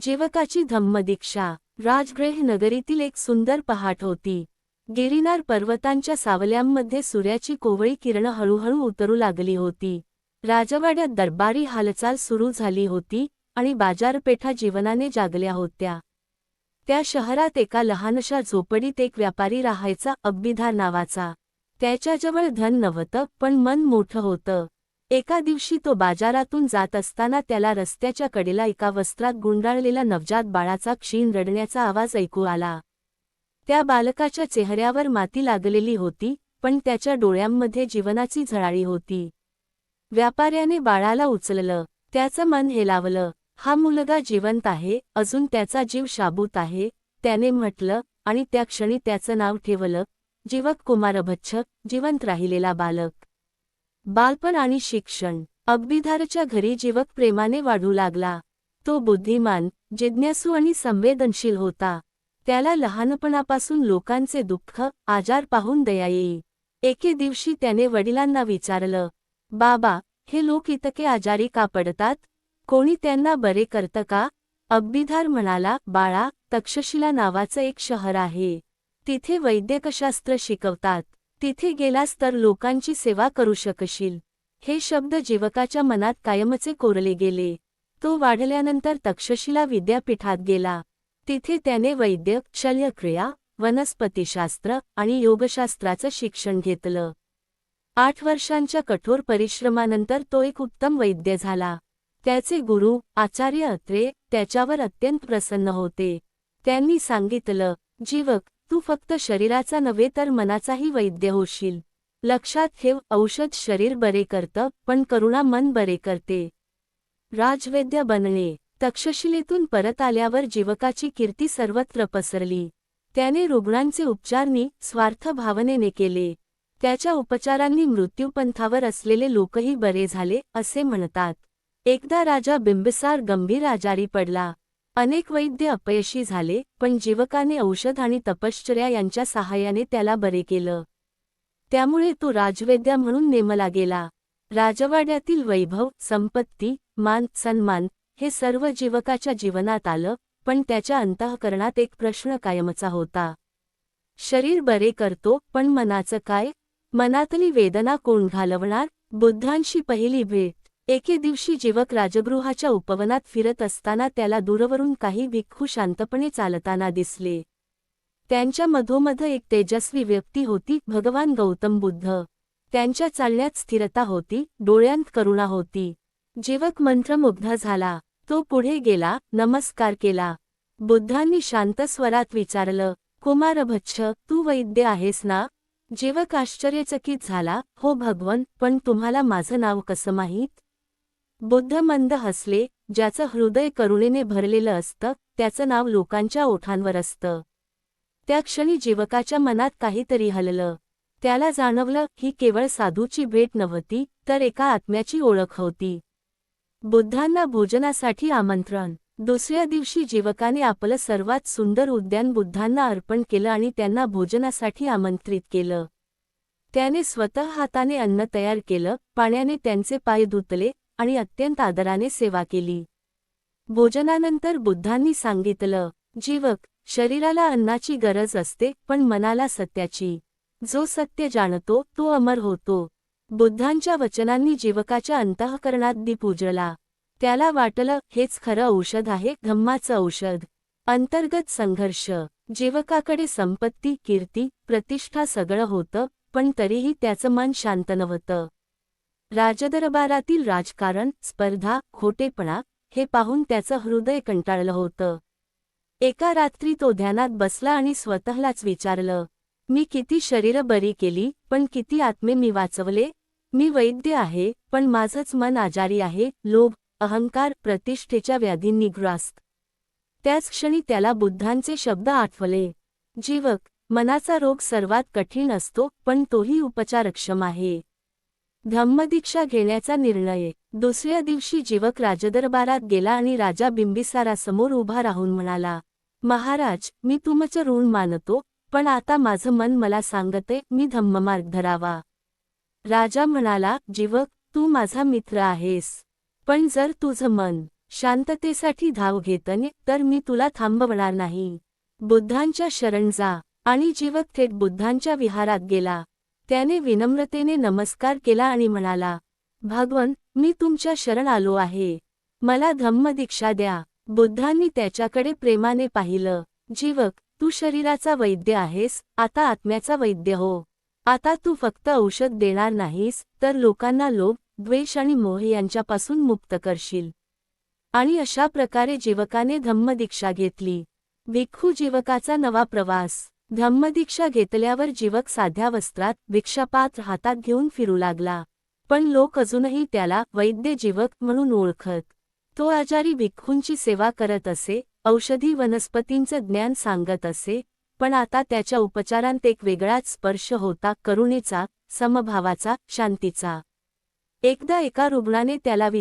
जीवकाची धम्मदीक्षा. राजग्रेह नगरीतील एक सुंदर पहाट होती. गिरिनार पर्वतांच्या सावल्यांमध्ये सूर्याची कोवळी किरणं हळूहळू उतरू लागली होती. राजवाड्यात दरबारी हालचाल सुरू झाली होती आणि बाजारपेठा जीवनाने जागल्या होत्या. त्या शहरात एका लहानशा झोपडीत एक व्यापारी राहायचा अब्बिधार नावाचा. त्याच्याजवळ धन नव्हतं पण मन मोठं होतं. एका दिवशी तो बाजारातून जात असताना त्याला रस्त्याच्या कडेला एका वस्त्रात गुंडाळलेला नवजात बाळाचा क्षीण रडण्याचा आवाज ऐकू आला. त्या बालकाच्या चेहऱ्यावर माती लागलेली होती पण त्याच्या डोळ्यांमध्ये जीवनाची झळाळी होती. व्यापाऱ्याने बाळाला उचललं त्याचं मन हेलावलं हा मुलगा जिवंत आहे अजून त्याचा जीव शाबूत आहे त्याने म्हटलं आणि त्या क्षणी त्याचं नाव ठेवलं जीवक कुमारभच्छ जिवंत राहिलेला बालक. बालपण आणि शिक्षण. अब्बिधारच्या घरी जीवक प्रेमाने वाढू लागला. तो बुद्धिमान जिज्ञासू आणि संवेदनशील होता. त्याला लहानपणापासून लोकांचे दुःख आजार पाहून दया येई. एके दिवशी त्याने वडिलांना विचारलं बाबा हे लोक इतके आजारी का पडतात? कोणी त्यांना बरे करतं का? अब्बीधार म्हणाला बाळा तक्षशिला नावाचं एक शहर आहे. तिथे वैद्यकशास्त्र शिकवतात. तिथे गेलास तर लोकांची सेवा करू शकशील. हे शब्द जीवकाच्या मनात कायमचे कोरले गेले. तो वाढल्यानंतर तक्षशिला विद्यापीठात गेला. तिथे त्याने वैद्य शल्यक्रिया वनस्पतीशास्त्र आणि योगशास्त्राचं शिक्षण घेतलं. आठ वर्षांच्या कठोर परिश्रमानंतर तो एक उत्तम वैद्य झाला. त्याचे गुरु आचार्य अत्रे त्याच्यावर अत्यंत प्रसन्न होते. त्यांनी सांगितलं जीवक तू फक्त शरीराचा नव्हे तर मनाचाही वैद्य होशील. लक्षात ठेव औषध शरीर बरे करतं पण करुणा मन बरे करते. राजवैद्य बनणे तक्षशिलेतून परत आल्यावर जीवकाची कीर्ती सर्वत्र पसरली. त्याने रुग्णांचे उपचारनी स्वार्थ भावनेने केले. त्याच्या उपचारांनी मृत्यूपंथावर असलेले लोकही बरे झाले असे म्हणतात. एकदा राजा बिंबिसार गंभीर आजारी पडला. अनेक वैद्य अपयशी झाले पण जीवकाने औषध आणि तपश्चर्या यांच्या सहाय्याने त्याला बरे केलं. त्यामुळे तो राजवैद्या म्हणून नेमला गेला राजवाड्यातील वैभव संपत्ती मान सन्मान हे सर्व जीवकाच्या जीवनात आलं पण त्याच्या अंतःकरणात एक प्रश्न कायमचा होता. शरीर बरे करतो पण मनाचं काय? मनातली वेदना कोण घालवणार? बुद्धांशी पहिली भेट एके दिवशी जीवक राजगृहाच्या उपवनात फिरत असताना त्याला दूरवरून काही भिक्खू शांतपणे चालताना दिसले. त्यांच्या मधोमध एक तेजस्वी व्यक्ती होती भगवान गौतम बुद्ध. त्यांच्या चालण्यात स्थिरता होती डोळ्यांत करुणा होती. जीवक मंत्रमुग्ध झाला. तो पुढे गेला नमस्कार केला. बुद्धांनी शांत स्वरात विचारलं कुमारभच्छ तू वैद्य आहेस ना? जीवक आश्चर्यचकित झाला हो भगवन पण तुम्हाला माझं नाव कसं माहीत? बुद्धमंद हसले ज्याचं हृदय करुणेने भरलेलं असतं त्याचं नाव लोकांच्या ओठांवर असतं. त्या क्षणी जीवकाच्या मनात काहीतरी हललं. त्याला जाणवलं ही केवळ साधूची भेट नव्हती तर एका आत्म्याची ओळख होती. बुद्धांना भोजनासाठी आमंत्रण. दुसऱ्या दिवशी जीवकाने आपलं सर्वात सुंदर उद्यान बुद्धांना अर्पण केलं आणि त्यांना भोजनासाठी आमंत्रित केलं. त्याने स्वतः हाताने अन्न तयार केलं पाण्याने त्यांचे पाय धुतले आणि अत्यंत आदराने सेवा केली. भोजनानंतर बुद्धांनी सांगितलं जीवक शरीराला अन्नाची गरज असते पण मनाला सत्याची. जो सत्य जाणतो तो अमर होतो. बुद्धांच्या वचनांनी जीवकाच्या अंतःकरणात दीप उजळला. त्याला वाटलं हेच खरं औषध आहे धम्माचं औषध. अंतर्गत संघर्ष. जीवकाकडे संपत्ती कीर्ती प्रतिष्ठा सगळं होतं पण तरीही त्याचं मन शांत नव्हतं. राजदरबारातील राजकारण स्पर्धा खोटेपणा हे पाहून त्याचं हृदय कंटाळलं होतं. एका रात्री तो ध्यानात बसला आणि स्वतःलाच विचारलं मी किती शरीरं बरी केली पण किती आत्मे मी वाचवले? मी वैद्य आहे पण माझंच मन आजारी आहे लोभ अहंकार प्रतिष्ठेच्या व्याधींनी ग्रास्त त्याच क्षणी त्याला बुद्धांचे शब्द आठवले. जीवक मनाचा रोग सर्वात कठीण असतो पण तोही उपचारक्षम आहे. धम्मदीक्षा घेण्याचा निर्णय. दुसऱ्या दिवशी जीवक राजदरबारात गेला आणि राजा बिंबिसारासमोर उभा राहून म्हणाला महाराज मी तुमचं ऋण मानतो पण आता माझं मन मला सांगते मी धम्ममार्ग धरावा. राजा म्हणाला जीवक तू माझा मित्र आहेस पण जर तुझं मन शांततेसाठी धाव घेतने तर मी तुला थांबवणार नाही. बुद्धांच्या शरण जा. आणि जीवक थेट बुद्धांच्या विहारात गेला. त्याने विनम्रतेने नमस्कार केला आणि म्हणाला भगवन मी तुमच्या शरण आलो आहे. मला धम्मदीक्षा द्या. बुद्धांनी त्याच्याकडे प्रेमाने पाहिलं. जीवक तू शरीराचा वैद्य आहेस आता आत्म्याचा वैद्य हो. आता तू फक्त औषध देणार नाहीस तर लोकांना लोभ द्वेष आणि मोह यांच्यापासून मुक्त करशील. आणि अशा प्रकारे जीवकाने धम्मदीक्षा घेतली. भिक्खू जीवकाचा नवा प्रवास धम्मदीक्षा घेतल्यावर जीवक साध्या वस्त्रात भिक्षापात्र हातात घेऊन फिरू लागला. पण लोक अजूनही त्याला वैद्य जीवक म्हणून ओळखत. तो आजारी भिक्खूंची सेवा करत असे औषधी वनस्पतींचं ज्ञान सांगत असे पण आता त्याच्या उपचारांत एक वेगळाच स्पर्श होता करुणेचा समभावाचा शांतीचा. एकदा एका रुग्णाने त्याला विच